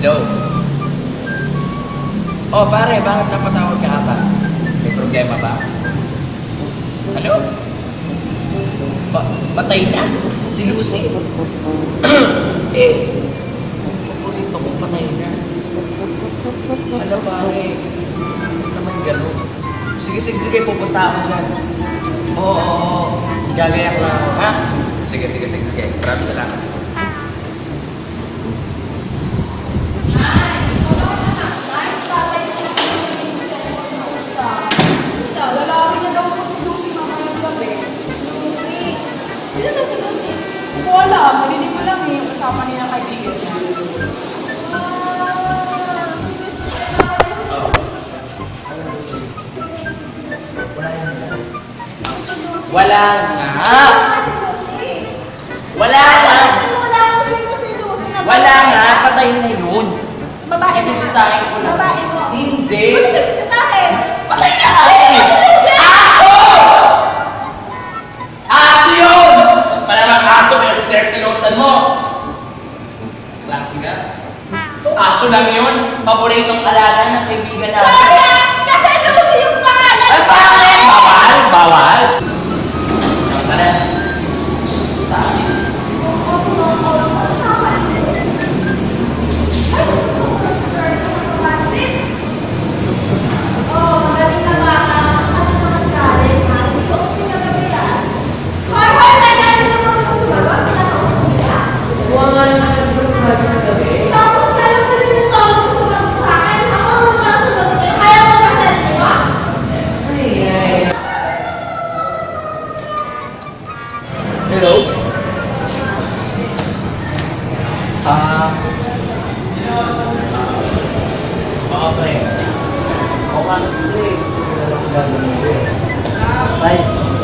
Hello? Oh, pare, bakit napatawag ka pa? May problema ba? Ano? Ba patay na? Si Lucy? eh, paborito ko patay na. Ano pare? Naman ganun? Sige, sige, sige, pupunta ako dyan. Oo, oo, oo. Gagayak lang ako, ha? Sige, sige, sige, sige. Maraming salamat. Wala nga! Wala nga! Wala na Wala nga! Patay na yun! Babae mo? Bibisitahin ko lang. Babae mo? Hindi! Bakit ka bisitahin? Patay na! Si Lucy? Aso! Aso yun! Malamang aso sexilosan mo! Klase ka? Aso lang yun. Paboritong alaga ng kaibigan natin. Hello? Ah. Oo, pre. Oo nga, kasi pre. Ay.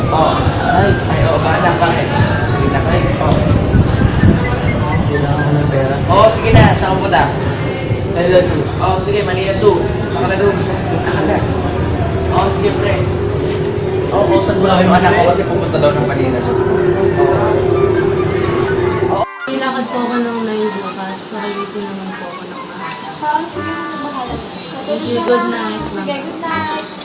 Oo. Ay. Ay, oo, bahala. Bakit? Sige lang, ay. Oo. Kailangan ko ng pera. Oo, sige na. Saan ka punta? Kailan sus? Oo, sige. Manila Zoo. Saka na doon. Saka na. Oo, sige, pre. Oo, kausap ko lang yung anak ko kasi pupunta daw ng Manila Zoo. May lakad po ako ng 9 bukas. Pakagising naman po ako ng maaga. Parang sige na bahala sa Sige, good night. Sige, good night.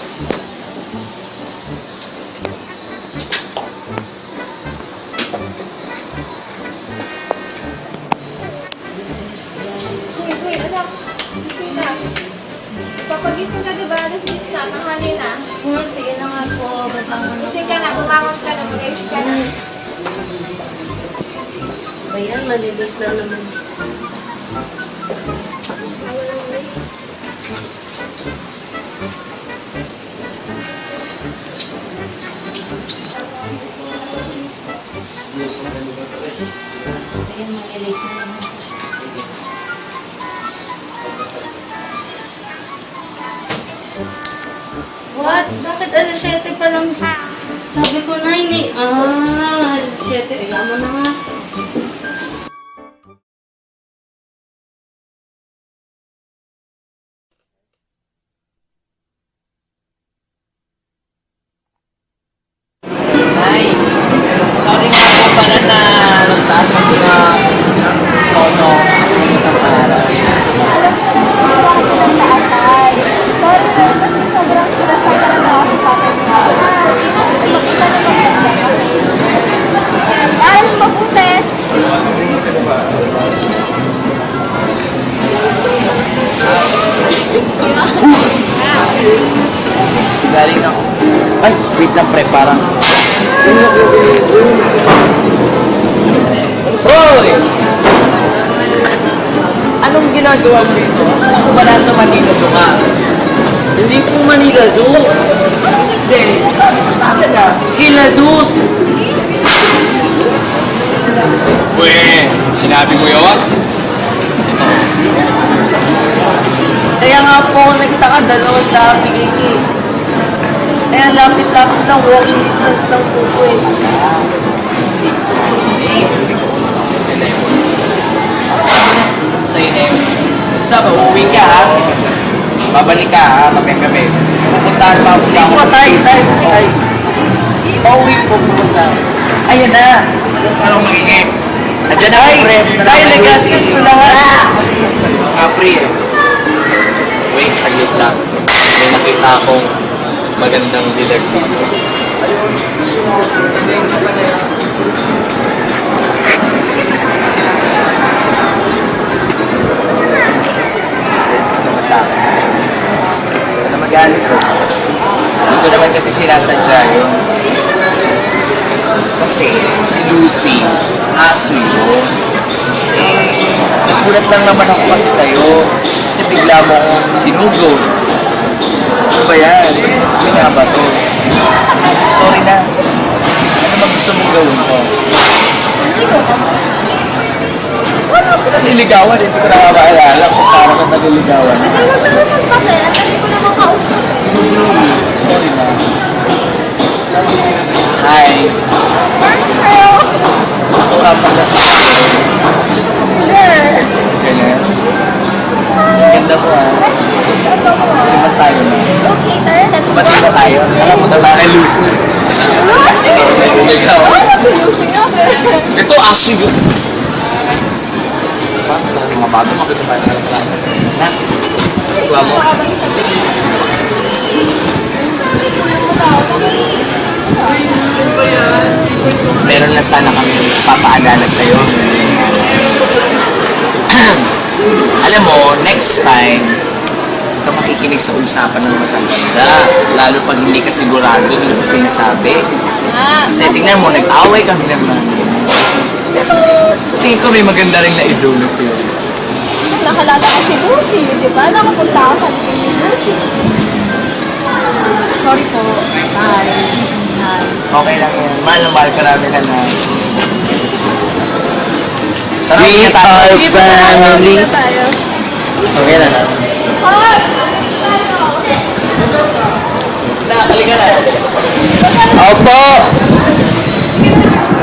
Yes. Ayan, malilate lang naman. Ayan, malilate na naman. What? Bakit alas 7 pa lang? Sabi ko 9 eh. Ah, alas 7. Ayaw mo na nga. Ay, sorry nga po pala na nagtaas ako na tono sa para. Sorry pre, parang... Hoy! Anong ginagawa mo dito? Ako ba nasa Manila Zoo ka? Hindi po Manila Zoo. Hindi, sabi ko sa akin ah. Kila Zeus. Uy, sinabi mo yun? Kaya nga po ako nagtaka, dalawang dami eh. Kaya lapit-lapit lang, walking distance lang po po eh. Sa'yo na yun. Basta, uuwi ka ha. Babalik ka ha, gabi-gabi. Pupuntahan pa ako Hindi po, say, say, ay. Pauwi po po sa Ayan na! Parang magiging. Nandiyan na ako, pre. Kay nagastos ko lahat. Mga pre. Wait, saglit lang. May nakita akong magandang dilag dito. Sa akin? Ito na magalit ko. Ito naman kasi sinasadya yun. Kasi si Lucy, aso yun. Nagulat lang naman ako kasi sa'yo. Kasi bigla mo akong. Ano ba yan? Pinaba to. Sorry na. Ano ba gusto mong gawin ko? Hindi ko pa. Wala ko naliligawan. Hindi ko na maalala kung paano ka naliligawan. Nagkaroon na naman bakit? At hindi ko naman kausap eh. Sorry na. Hi. Pero, Ito nga pala na tayo. Nakapunta tayo kay Lucy. Naliligawan. Ano si Lucy nga? Ito aso yun. Paano tayo mga bago makita tayo ng lang? Na? Ikaw mo? Meron lang sana kami papaalala sa'yo. Alam mo, next time, ka makikinig sa usapan ng matanda. Lalo pag hindi ka sigurado dun sa sinasabi. Ah, Kasi tingnan mo, nag-away kami ng nanay. Pero sa tingin ko may maganda rin na idulot yun. nakalala ko si Lucy, di ba? Nakapunta ako sa likod ni Lucy. Sorry po. Bye. Bye. Okay lang yan. Mahal na mahal ka namin na Tara, We na tayo. are family. tayo. Okay na na. Nakakali ka na. Opo!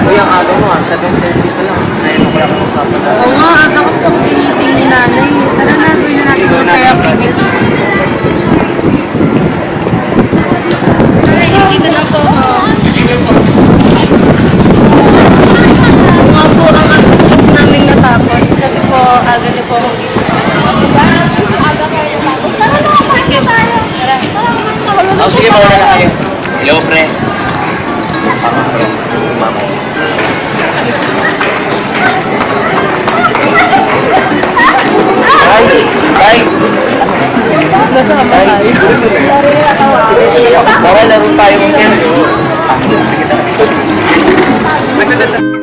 Uy, ang aga mo ah, 7.30 pa lang. Ngayon ko lang usapan na. Oo nga, aga kasi ako ginising ni nanay. Tara na, gawin na natin yung fair activity. Ay, dito na po. oh. Oo nga po, ang aga po kasi namin natapos. Kasi po, aga niyo po akong ginising. Diba? Aga kayo tapos. Tara na, kumain na tayo. Tara. Tara, kumain na. Oh, sige, mauna na kayo. Hello, pre. Bye! Bye! Nasaan ba tayo? Tara, laro tayo ng chess. Sige na.